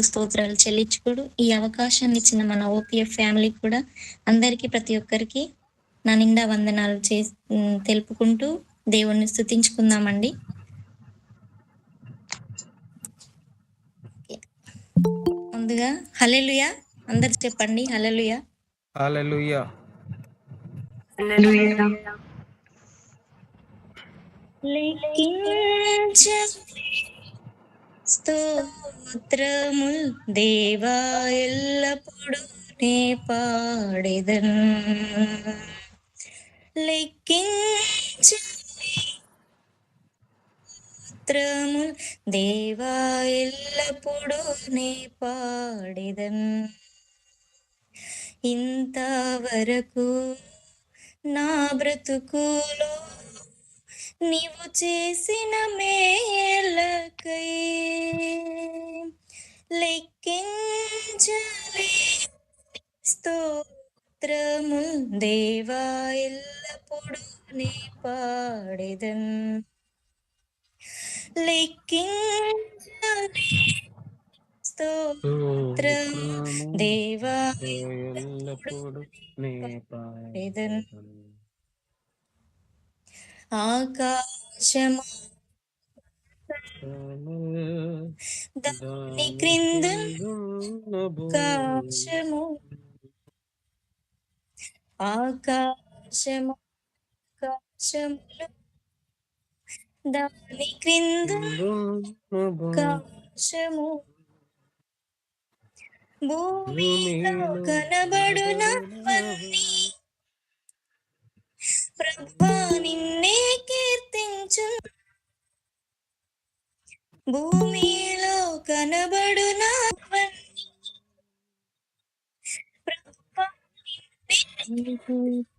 స్తోత్రాలు చెల్లించుకోడు. ఈ అవకాశాన్ని ఇచ్చిన మన ఓపీఎఫ్ ఫ్యామిలీ కూడా అందరికీ ప్రతి ఒక్కరికి నా నిండా వందనాలు చే తెలుపుకుంటూ దేవుణ్ణి స్థుతించుకుందామండి ముందుగా హలెలుయా అందరు చెప్పండి హలెలుయా హల్లెలూయా. స్తోత్రముల్ దేవా ఎల్లప్పుడు నే పాడెదన్. లెక్కించ స్తోత్రముల్ దేవా ఎల్లప్పుడు నే పాడెదన్. ఇంతవరకు నా బ్రతుకులో నీవు చేసిన మేలకై లెక్కించలే స్తోత్రము దేవా ఎల్లప్పుడు నీ పాడెదన్ లెక్కించలే స్తోత్రం దేవా ఎల్లప్పుడు నీ పాడెదన్ ఆకాశము దాని క్రింద ఆకాశము ఆకాశము ఆకాశములు దాని క్రింద ఆకాశము భూమిలో కనబడునవన్నీ ప్రభా నిన్నే కీర్తించు భూమిలో కనబడునా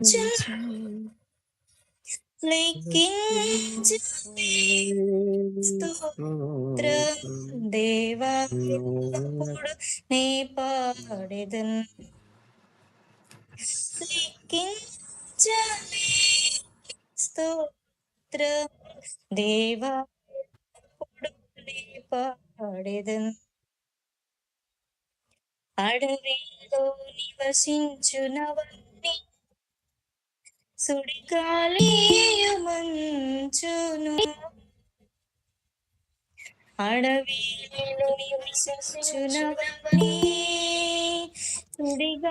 స్తోత్ర నిన్నే దేవా నే పాడెదన్ స్తోత్ర దేవా పాడెదన్ అడవిలో నివసించునవన్నీ సుడిగాలియుమంచును. అడవిలో నివసించునవన్నీ సుడిగాలియుమంచును.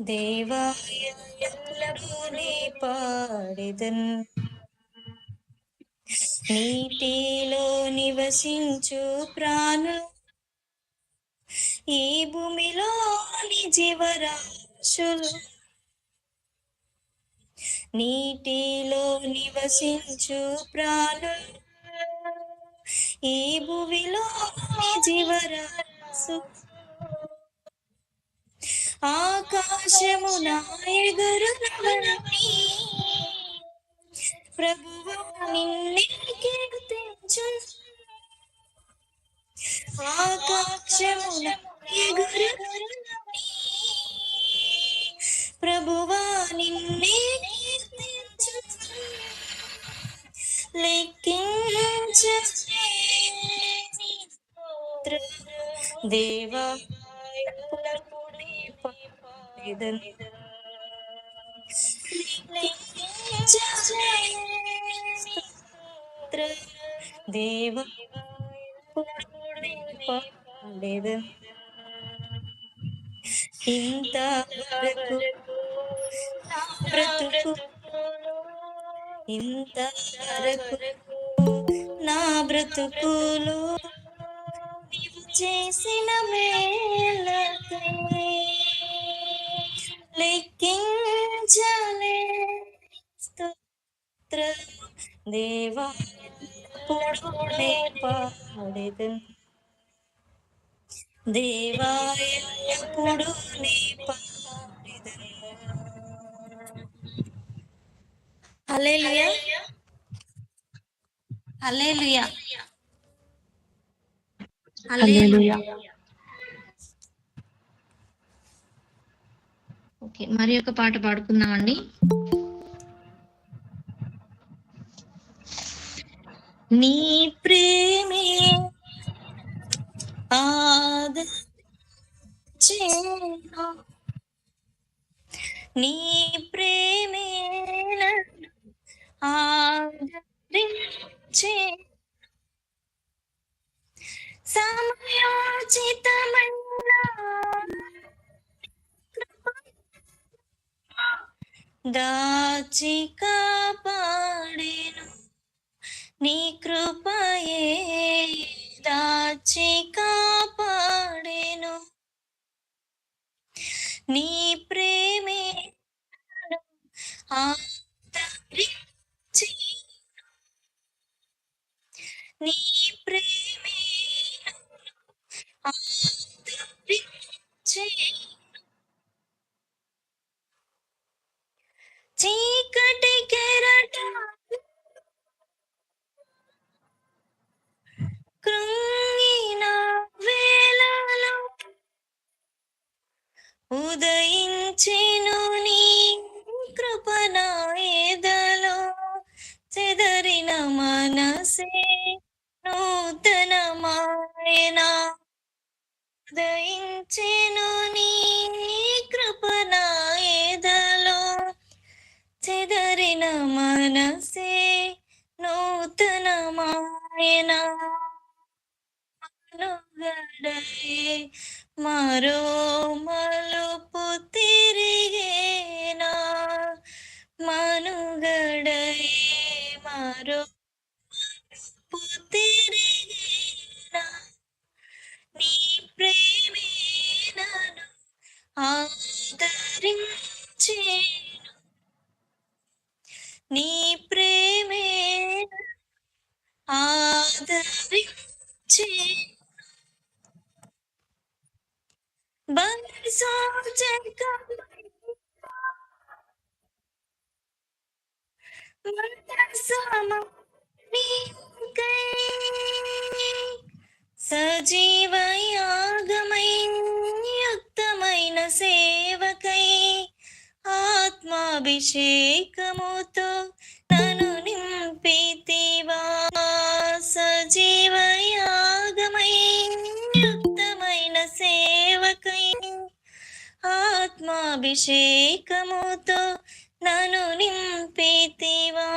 నిన్నే నీ నీటిలో నివసించు ప్రాణు. ఈ భూమిలోని జీవరాశులు నీటిలో నివసించు ప్రాణు. ఈ భూమిలోని జీవరాశు ఆకాశము నాయగరునవన్నీ ప్రభువా నిన్నే కీర్తించు ఆకాశము నాయగరునవన్నీ ప్రభువా నిన్నే కీర్తించు లెక్కించలేని స్తోత్రం దేవా ఎల్లప్పుడూ పాడెదన్. లెక్కించలేని లేదు ఇంత వరకు బ్రతుకు ఇంతవరకు నా నా బ్రతుకులు చేసిన మేళ లెక్కించలే స్తోత్ర దేవా ఎల్లప్పుడూ నే పాడెదను దేవా ఎల్లప్పుడూ నే పాడెదను హల్లెలూయా హల్లెలూయా హల్లెలూయా ఓకే మరి ఒక పాట పాడుకుందామండి. నీ ప్రేమే ఆద నీ దాచి కాపాడేను చీకటి కెరట కృంగిన వేళలో ఉదయించెను నీ కృపణ ఎదలో చెదరిన మనసే నూతన మాయన ఉదయించెను నీ చెదరిన మనసే నూతన మాయన మనుగడయే మరో మలుపు తిరిగేనా. మనుగడయే మరో సజీవయాగమై యుక్తమైన సేవకై ఆత్మాభిషేకముతో తను నింపితివా. సజీవయాగమై యుక్తమైన సేవకై ఆత్మాభిషేకముతో నను నింపితివా?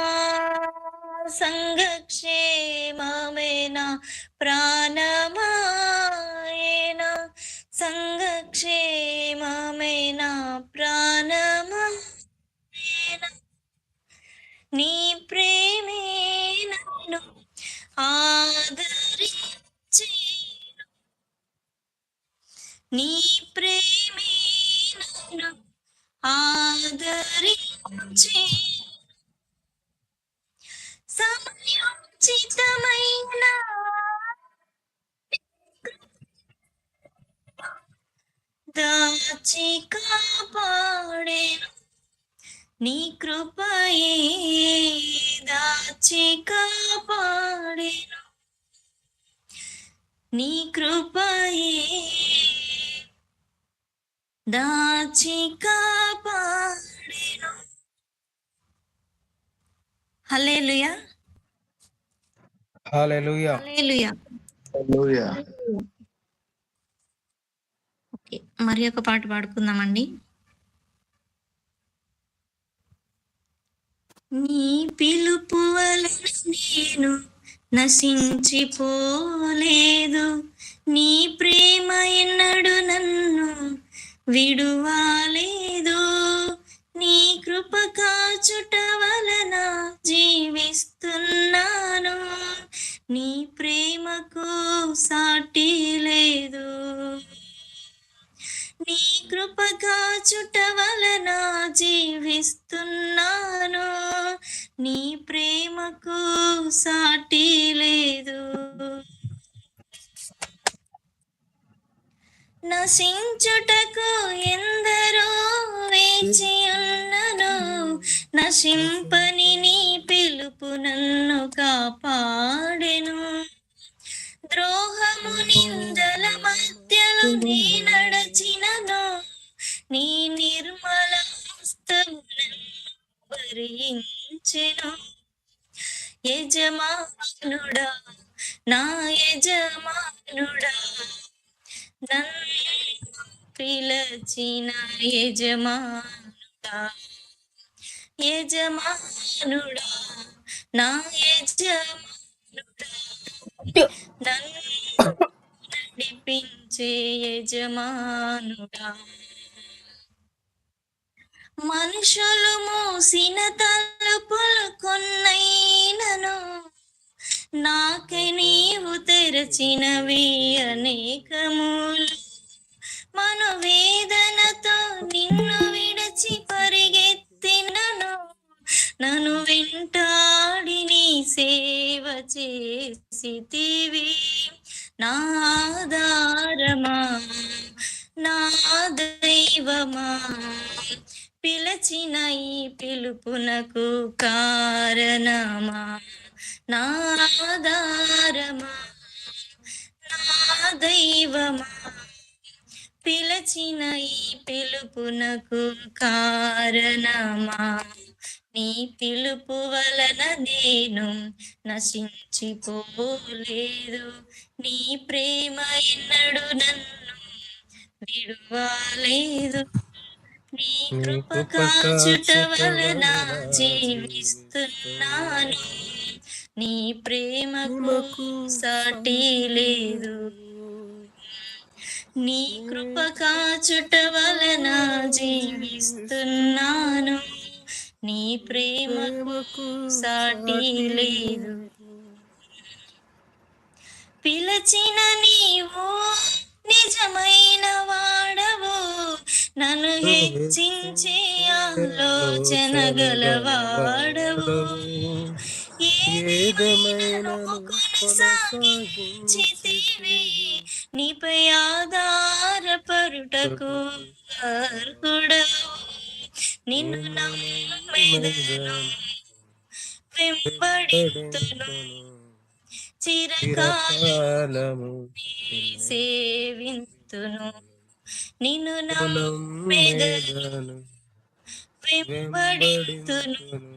సంఘక్షేమమేనా? ప్రాణమాయేనా? సంఘక్షేమమేనా? ప్రాణమాయేనా? నీ ప్రేమే నన్ను ఆదరించేను. నీ ప్రేమే నన్ను ఆదరించి సమయోచితమైన దాచి కాపాడేను. నీ కృపయే దాచి కాపాడేను. నీ కృపయే దాచి కాపాడేను హల్లెలూయా. హల్లెలూయా. హల్లెలూయా. హల్లెలూయా. ఓకే మరి ఒక పాట పాడుకుందామండి. నీ పిలుపు నేను నశించిపోలేదు. నీ ప్రేమ ఎన్నడు నన్ను విడువాలేదో నీ కృప కాచుట వలన జీవిస్తున్నాను. నీ ప్రేమకు సాటి లేదు. నీ కృప కాచుట వలన జీవిస్తున్నాను. నీ ప్రేమకు సాటి లేదు. నశించుటకు ఎందరో వేచి ఉన్నను నశింపని నీ పిలుపు నన్ను కాపాడెను. ద్రోహము నిందల మధ్యలో నీ నడచినను నీ నిర్మల హస్తము భరించెను యజమానుడా నా యజమానుడా పిలచిన యజమానుడా యజమానుడా నా యజమానుడా. నన్ను నడిపించే యజమానుడా. మనుషులు మూసిన తలుపులు కొన్నైనను నాకై నీవు తెరచినవి అనేకములు. మనోవేదనతో నిన్ను విడచి పరిగెత్తినను. నన్ను వెంటాడి నీ సేవ చేసితివి. నా నా దైవమా? పిలచిన ఈ పిలుపునకు కారణమా? నాదారమా నా దైవమా? పిలచిన ఈ పిలుపునకు కారణమా? నీ పిలుపు వలన నేను నశించిపోలేదు. నీ ప్రేమ ఎన్నడు నన్ను విడువాలేదు. నీ కృప కాచుట వలన జీవిస్తున్నాను. నీ ప్రేమకు సాటి లేదు. నీ కృప కాచుట వలన జీవిస్తున్నాను. నీ ప్రేమకు సాటి లేదు. పిలచిన నీవు నిజమైన వాడవు. నన్ను హెచ్చించే ఆలోచన గలవాడవు కొనసాగించితివి నీపై ఆధారపరుటకు అర్హుడవు. నిన్ను నమ్మెదను వెంబడితును. చిరకాలము సేవింతును. నిన్ను నమ్మెదను వెంబడితును.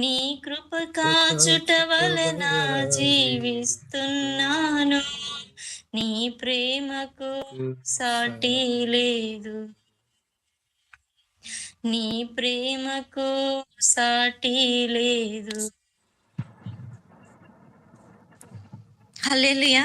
నీ కృప కాచుట వలన జీవిస్తున్నాను. నీ ప్రేమకు సాటి లేదు. నీ ప్రేమకు సాటి లేదు. హల్లెలూయా.